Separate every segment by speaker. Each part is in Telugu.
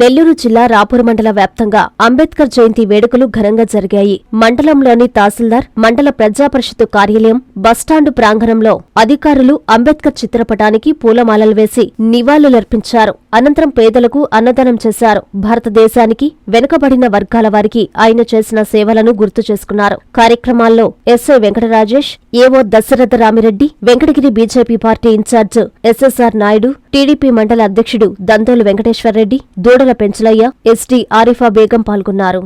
Speaker 1: నెల్లూరు జిల్లా రాపూర్ మండల వ్యాప్తంగా అంబేద్కర్ జయంతి వేడుకలు ఘనంగా జరిగాయి. మండలంలోని తహసీల్దార్ మండల ప్రజాపరిషత్తు కార్యాలయం బస్టాండు ప్రాంగణంలో అధికారులు అంబేద్కర్ చిత్రపటానికి పూలమాలలు వేసి నివాళులర్పించారు. అనంతరం పేదలకు అన్నదానం చేశారు. భారతదేశానికి వెనుకబడిన వర్గాల వారికి ఆయన చేసిన సేవలను గుర్తు చేసుకున్నారు. కార్యక్రమాల్లో SI Venkatarajesh AO Dasaratha Ramireddy Venkatagiri BJP party in-charge SSR Naidu TDP మండల అధ్యక్షుడు దంతోలు వెంకటేశ్వర్రెడ్డి దూడల పెంచలయ్య ఎస్టీ ఆరిఫా బేగం పాల్గొన్నారు.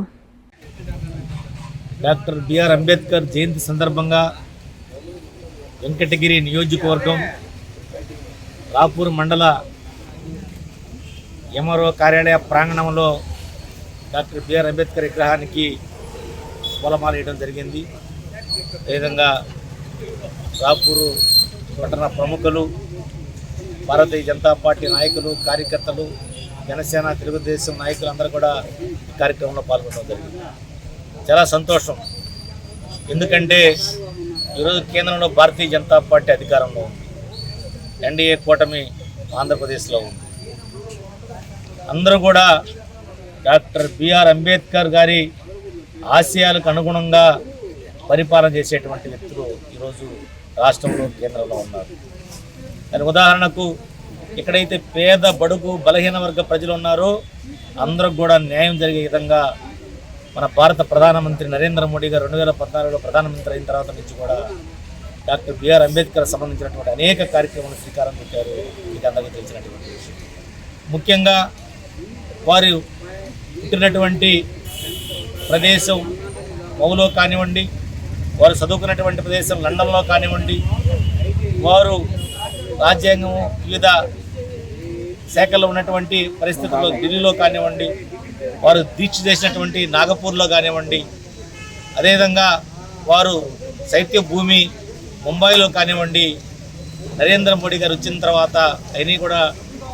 Speaker 2: డాక్టర్ బిఆర్ అంబేద్కర్ జయంతి సందర్భంగా వెంకటగిరి నియోజకవర్గం రాపూర్ మండల ఎంఆర్ఓ కార్యాలయ ప్రాంగణంలో డాక్టర్ బిఆర్ అంబేద్కర్ విగ్రహానికి పూలమాల వేయడం జరిగింది. అదేవిధంగా రాపూరు పట్టణ ప్రముఖులు భారతీయ జనతా పార్టీ నాయకులు కార్యకర్తలు జనసేన తెలుగుదేశం నాయకులు అందరూ కూడా ఈ కార్యక్రమంలో పాల్గొనడం జరిగింది. చాలా సంతోషం. ఎందుకంటే ఈరోజు కేంద్రంలో భారతీయ జనతా పార్టీ అధికారంలో ఉంది. ఎన్డీఏ కూటమి ఆంధ్రప్రదేశ్లో ఉంది. అందరూ కూడా డాక్టర్ బిఆర్ అంబేద్కర్ గారి ఆశయాలకు అనుగుణంగా పరిపాలన చేసేటువంటి వ్యక్తులు ఈరోజు రాష్ట్రంలో కేంద్రంలో ఉన్నారు. దాని ఉదాహరణకు ఎక్కడైతే పేద బడుగు బలహీన వర్గ ప్రజలు ఉన్నారో అందరికి కూడా న్యాయం జరిగే విధంగా మన భారత ప్రధానమంత్రి నరేంద్ర మోడీ గారు రెండు వేల పద్నాలుగులో ప్రధానమంత్రి అయిన తర్వాత నుంచి కూడా డాక్టర్ బిఆర్ అంబేద్కర్ సంబంధించినటువంటి అనేక కార్యక్రమాలు శ్రీకారం చుట్టారు. ఇది అందరికీ తెలిసినటువంటి విషయం. ముఖ్యంగా వారు పుట్టినటువంటి ప్రదేశం మౌలో కానివ్వండి వారు చదువుకున్నటువంటి ప్రదేశం లండన్లో కానివ్వండి వారు రాజ్యాంగం వివిధ శాఖల్లో ఉన్నటువంటి పరిస్థితుల్లో ఢిల్లీలో కానివ్వండి వారు దీక్ష చేసినటువంటి నాగపూర్లో కానివ్వండి అదేవిధంగా వారు శైత్య భూమి ముంబైలో కానివ్వండి నరేంద్ర మోడీ గారు వచ్చిన తర్వాత అయినా కూడా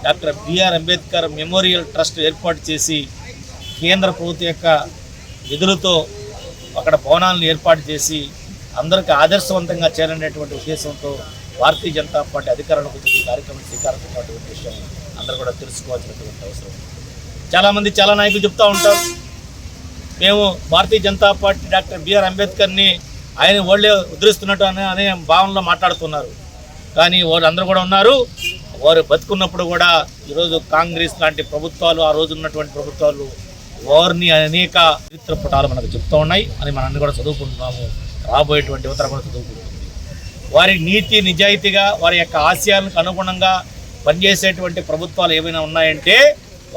Speaker 2: doctor B R Ambedkar memorial trust ఏర్పాటు చేసి కేంద్ర ప్రభుత్వం యొక్క నిధులతో అక్కడ భవనాలను ఏర్పాటు చేసి అందరికీ ఆదర్శవంతంగా చేరనేటువంటి ఉద్దేశంతో భారతీయ జనతా పార్టీ అధికారంలోకి వచ్చి ఈ కార్యక్రమం శ్రీకారం చుట్టినటువంటి విషయం అందరూ కూడా తెలుసుకోవాల్సినటువంటి అవసరం చాలామంది చాలా నాయకులు చెప్తూ ఉంటారు. మేము Bharatiya Janata party doctor B R అంబేద్కర్ని ఆయన వాళ్ళే ఉద్ధరిస్తున్నట్టు అని అనే భావనలో మాట్లాడుతున్నారు. కానీ వాళ్ళు అందరూ కూడా ఉన్నారు. వారు బతుకున్నప్పుడు కూడా ఈరోజు కాంగ్రెస్ లాంటి ప్రభుత్వాలు ఆ రోజు ఉన్నటువంటి ప్రభుత్వాలు వారిని అనేక చరిత్ర పుటాలు మనకు చెప్తూ ఉన్నాయి. అని మనం కూడా చదువుకుంటున్నాము. రాబోయేటువంటి యువతరం కూడా చదువుకుంటున్నాం వారి నీతి నిజాయితీగా వారి యొక్క ఆశయాలకు అనుగుణంగా పనిచేసేటువంటి ప్రభుత్వాలు ఏమైనా ఉన్నాయంటే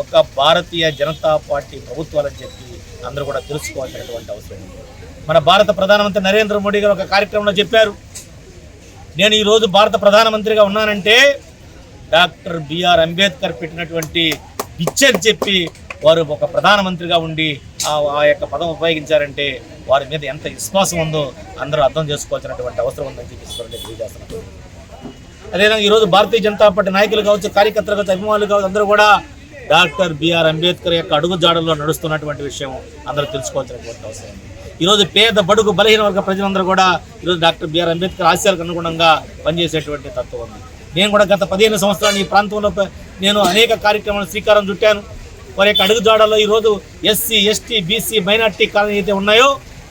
Speaker 2: ఒక భారతీయ జనతా పార్టీ ప్రభుత్వాలని చెప్పి అందరూ కూడా తెలుసుకోవాల్సినటువంటి అవసరం ఉంది. మన భారత ప్రధానమంత్రి నరేంద్ర మోడీ గారు ఒక కార్యక్రమంలో చెప్పారు. నేను ఈరోజు భారత ప్రధానమంత్రిగా ఉన్నానంటే డాక్టర్ బిఆర్ అంబేద్కర్ పెట్టినటువంటి పిక్చర్ చెప్పి వారు ఒక ప్రధానమంత్రిగా ఉండి ఆ యొక్క పదం ఉపయోగించారంటే వారి మీద ఎంత విశ్వాసం ఉందో అందరూ అర్థం చేసుకోవాల్సినటువంటి అవసరం ఉందని చెప్పి తెలియజేస్తున్నారు అదేవిధంగా ఈరోజు భారతీయ జనతా పార్టీ నాయకులు కావచ్చు కార్యకర్తలు కావచ్చు అభిమానులు కావచ్చు అందరూ కూడా డాక్టర్ బిఆర్ అంబేద్కర్ యొక్క అడుగు జాడల్లో నడుస్తున్నటువంటి విషయం అందరూ తెలుసుకోవాల్సినటువంటి అవసరం ఉంది. ఈరోజు పేద బడుగు బలహీన వర్గ ప్రజలందరూ కూడా ఈరోజు డాక్టర్ బిఆర్ అంబేద్కర్ ఆశయాలకు అనుగుణంగా పనిచేసేటువంటి తత్వం ఉంది. నేను కూడా గత పదిహేను సంవత్సరాలు ఈ ప్రాంతంలో నేను అనేక కార్యక్రమాలు శ్రీకారం చుట్టాను. వారి యొక్క అడుగు జాడలో ఈరోజు SC ST BC minority colony అయితే ఉన్నాయో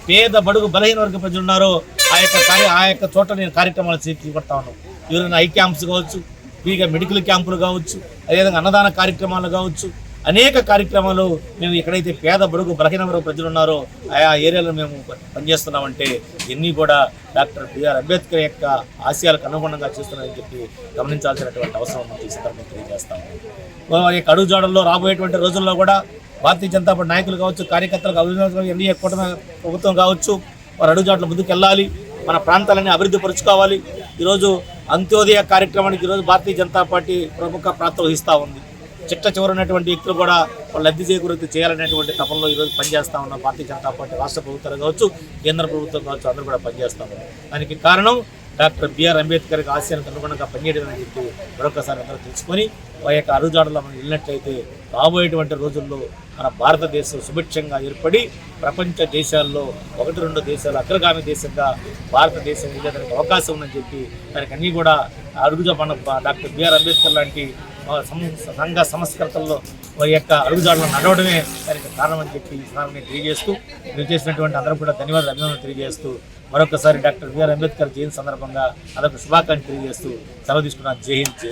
Speaker 2: పేద బడుగు బలహీన వర్గ ప్రజలు ఉన్నారో ఆ యొక్క ఆ యొక్క చోట నేను కార్యక్రమాలు చేపడతా ఉన్నాను. ఈరోజు ఐ క్యాంప్స్ కావచ్చు ఫ్రీగా మెడికల్ క్యాంపులు కావచ్చు అదేవిధంగా అన్నదాన కార్యక్రమాలు కావచ్చు అనేక కార్యక్రమాలు మేము ఎక్కడైతే పేద బడుగు బలహీన ప్రజలు ఉన్నారో ఆయా ఏరియాలో మేము పనిచేస్తున్నామంటే ఇవన్నీ కూడా డాక్టర్ బిఆర్ అంబేద్కర్ యొక్క ఆశయాలకు అనుగుణంగా చేస్తున్నాయని చెప్పి గమనించాల్సినటువంటి అవసరం ఉంది ఈ సందర్భంగా తెలియజేస్తాము. వారి యొక్క అడుగుజాడల్లో రాబోయేటువంటి రోజుల్లో కూడా భారతీయ జనతా పార్టీ నాయకులు కావచ్చు కార్యకర్తలకు అభివృద్ధి ఎన్డీఏ కూటమి ప్రభుత్వం కావచ్చు వారి అడుగుజాడల ముందుకు వెళ్ళాలి మన ప్రాంతాలని అభివృద్ధి పరుచుకోవాలి. ఈరోజు అంత్యోదయ కార్యక్రమానికి ఈరోజు భారతీయ జనతా పార్టీ ప్రముఖ ప్రాంతం వహిస్తూ ఉంది. చిట్ట చివరనటువంటి వ్యక్తులు కూడా లబ్ధి చేకూర్తి చేయాలనేటువంటి తపనలో ఈరోజు పనిచేస్తా ఉన్న. భారతీయ జనతా పార్టీ రాష్ట్ర ప్రభుత్వాలు కావచ్చు కేంద్ర ప్రభుత్వం కావచ్చు అందరూ కూడా పనిచేస్తా ఉన్నారు దానికి కారణం డాక్టర్ బిఆర్ అంబేద్కర్ ఆశయానికి అనుగుణంగా పనిచేయడం అని చెప్పి మరొకసారి అందరూ తెలుసుకొని ఆ యొక్క అరుజాడలో మనం వెళ్ళినట్లయితే రాబోయేటువంటి రోజుల్లో మన భారతదేశం సుభిక్షంగా ఏర్పడి ప్రపంచ దేశాల్లో ఒకటి రెండు దేశాలు అగ్రగామి దేశంగా భారతదేశం వెళ్ళేదానికి అవకాశం ఉందని చెప్పి దానికి అన్నీ కూడా అడుగుజా మన డాక్టర్ బిఆర్ అంబేద్కర్ లాంటి సంఘ సంస్కృతల్లో వారి యొక్క అడుగుజాడలు నడవడమే దానికి కారణం అని చెప్పి ఈ సందర్భంగా తెలియజేస్తూ మీరు చేసినటువంటి అందరూ కూడా ధన్యవాదాలు అభినందనలు తెలియజేస్తూ మరొకసారి డాక్టర్ బిఆర్ అంబేద్కర్ జయంతి సందర్భంగా అదొక శుభాకాంక్షలు తెలియజేస్తూ సెలవు తీసుకున్నాను. జై హింద్ జై